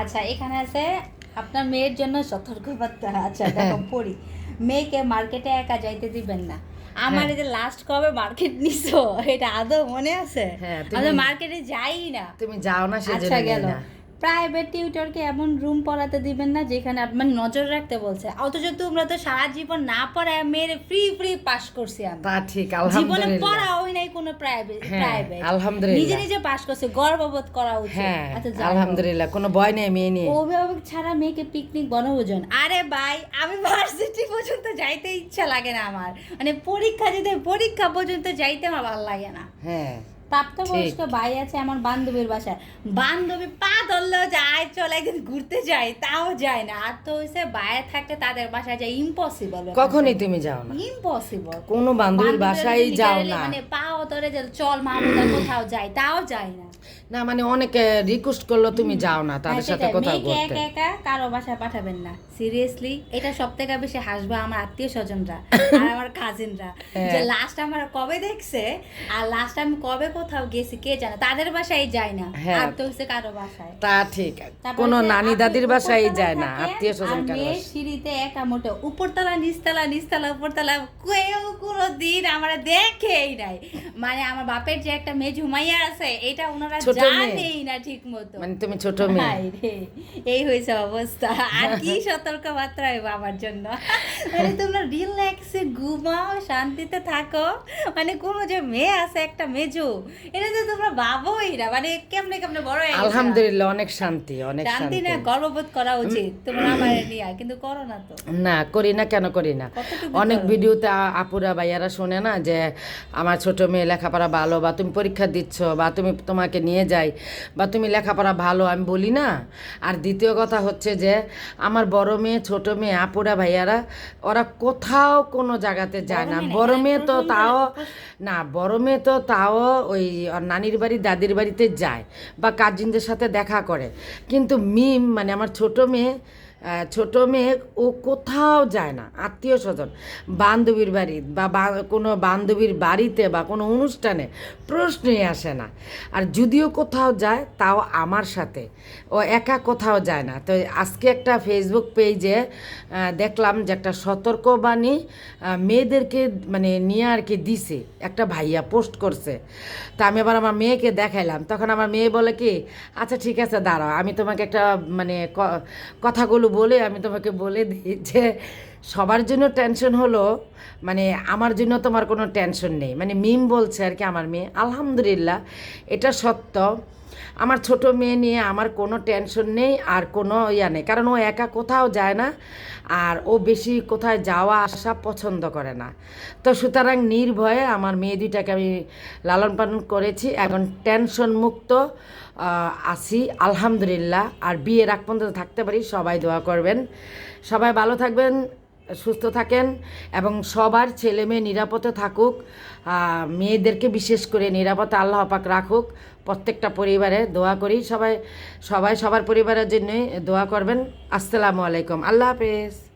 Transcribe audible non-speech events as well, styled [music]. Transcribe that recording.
আচ্ছা এখানে আছে আপনার মেয়ের জন্য সতর্কবার্তা। আচ্ছা দেখো [laughs] পড়ি। মেয়েকে মার্কেটে একা যাইতে দিবেন না। আমার এই যে লাস্ট কবে মার্কেট নিছো এটা আদৌ মনে আছে? হ্যাঁ, আমি মার্কেটে যাই না। তুমি যাও না আচ্ছা সেজন্য গেল। না। প্রাইভেট টিউটরকে এমন রুম পড়াতে দিবেন না যেখানে আপনার নজর রাখতে বলছে। অথচ তোমরা তো সারা জীবন না পড়ায় মেয়ের ফ্রি ফ্রি পাস করছি আমি তা ঠিক জীবনে পড়া ওই নাই কোনো প্রাইভেট হ্যাঁ, প্রাইভেট আলহামদুলিল্লাহ। নিজে নিজে পাস করছে গর্ববোধ করা উচিত। হ্যাঁ আচ্ছা আলহামদুলিল্লাহ কোনো ভয় নেই মেয়ে নিয়ে। অভিভাবক ছাড়া মেয়েকে পিকনিক বনভোজন। আরে ভাই আমি ভার্সিটি পর্যন্ত যাইতে ইচ্ছা লাগে না আমার। মানে পরীক্ষা দিতে পরীক্ষা পর্যন্ত যাইতে আমার ভালো লাগে না। হ্যাঁ। প্রাপ্তবয়স্ক ভাই আছে আমার বান্ধবীর বাসায়। বান্ধবী পা ধরলেও যায় চলে একদিন ঘুরতে যায় তাও যায় না। আর তো হইছে বাইরে থাকতে তাদের বাসায় যায় ইম্পসিবল কখনই তুমি যাও না। ইম্পসিবল কোনো বান্ধবীর বাসায় যাও না। মানে পাও ধরে চল মামুদা কোথাও যায় তাও যায় না। না মানে অনেকে রিকোয়েস্ট করল তুমি যাও না তাদের হ্যাঁ, সাথে সেটাই। কোথাও মেয়েকে ঘুরতে একা একা কারও বাসায় পাঠাবেন না সিরিয়াসলি এটা সব থেকে বেশি হাসবে আমার আত্মীয় স্বজনরা আর [laughs] আমার কাজিনরা হ্যাঁ। যে লাস্ট আমার কবে দেখছে আর লাস্ট আমি কবে কোথাও গেছি কে জানে তাদের বাসায় যায় না হ্যাঁ। আর তো হচ্ছে কারও বাসায় তা ঠিক কোনো নানি দাদির বাসায় যায় না আত্মীয় স্বজন কারও বাসায়। সিঁড়িতে একা মোটো উপরতলা নিচতলা নিচতলা উপরতলা কেউ কোনো দিন আমার দেখেই নাই মানে আমার বাপের যে একটা মেয়ে ঝুমাইয়া আছে এটা ওনারা। জানেই না ঠিক মতো মানে তুমি ছোট মেয়ে। এই হয়েছে অবস্থা। আর কি সতর্ক হয় বাবার জন্য। মানে তোমরা রিল্যাক্সে ঘুমাও শান্তিতে থাকো। মানে কোনো যে মেয়ে আছে একটা মেজো এটা তো তোমরা ভাবোই না। মানে কেমনে কেমনে বড় আলহামদুলিল্লাহ অনেক শান্তি অনেক শান্তি না গর্ববোধ করা উচিত। তোমরা আমার নিয়ে কিন্তু করো না তো। না করি না কেন করি না? অনেক? ভিডিওতে আপুরা ভাইয়ারা শোনে না যে আমার ছোট মেয়ে লেখাপড়া ভালো বা তুমি পরীক্ষা দিচ্ছ বা তুমি তোমাকে নিয়ে যাই। বা তুমি লেখাপড়া ভালো আমি বলি না। আর দ্বিতীয় কথা হচ্ছে যে আমার বড় মেয়ে ছোট মেয়ে আপুরা ভাইয়ারা ওরা কোথাও কোনো জায়গাতে যায় না। বড় মেয়ে তো তাও না বড় মেয়ে তো তাও ওই নানির বাড়ি দাদির বাড়িতে যায় বা কাজিনদের সাথে দেখা করে। কিন্তু মিম মানে আমার ছোট মেয়ে ছোট মেয়ে ও কোথাও যায় না। আত্মীয় স্বজন, বান্ধবীর বাড়ি বা কোনো বান্ধবীর বাড়িতে বা কোনো অনুষ্ঠানে প্রশ্নই আসে না। আর যদিও কোথাও যায়, তাও আমার সাথে। ও একা কোথাও যায় না। তো আজকে একটা ফেসবুক পেজে দেখলাম যে একটা সতর্কবাণী মেয়েদেরকে মানে নিয়ে আর কি দিছে। একটা ভাইয়া পোস্ট করছে। তা আমি আবার আমার মেয়েকে দেখাইলাম। তখন আমার মেয়ে বলে কি আচ্ছা ঠিক আছে, দাঁড়াও। আমি তোমাকে একটা মানে কথাগুলো বলে আমি তোমাকে বলে দিই যে সবার জন্য টেনশন হলো মানে আমার জন্য তোমার কোনো টেনশন নেই। মানে মিম বলছে আর কি আমার মেয়ে। আলহামদুলিল্লাহ, এটা সত্য। আমার ছোট মেয়ে নিয়ে আমার কোনো টেনশন নেই আর কোনো ইয়া নেই। কারণ ও একা কোথাও যায় না আর ও বেশি কোথায় যাওয়া, আসা পছন্দ করে না। তো সুতরাং নির্ভয়ে আমার মেয়ে দুইটাকে আমি লালন পালন করেছি। এখন টেনশন মুক্ত আছি, আলহামদুলিল্লাহ। আর বিয়ের আগ পর্যন্ত থাকতে পারি, সবাই দোয়া করবেন। সবাই ভালো থাকবেন। সুস্থ থাকেন এবং সবার ছেলে মেয়ে নিরাপদে থাকুক মেয়েদেরকে বিশেষ করে নিরাপদে আল্লাহ পাক রাখুক। প্রত্যেকটা পরিবারে দোয়া করি, সবাই সবাই সবার পরিবারের জন্যই দোয়া করবেন। আসসালামু আলাইকুম। আল্লাহ হাফেজ।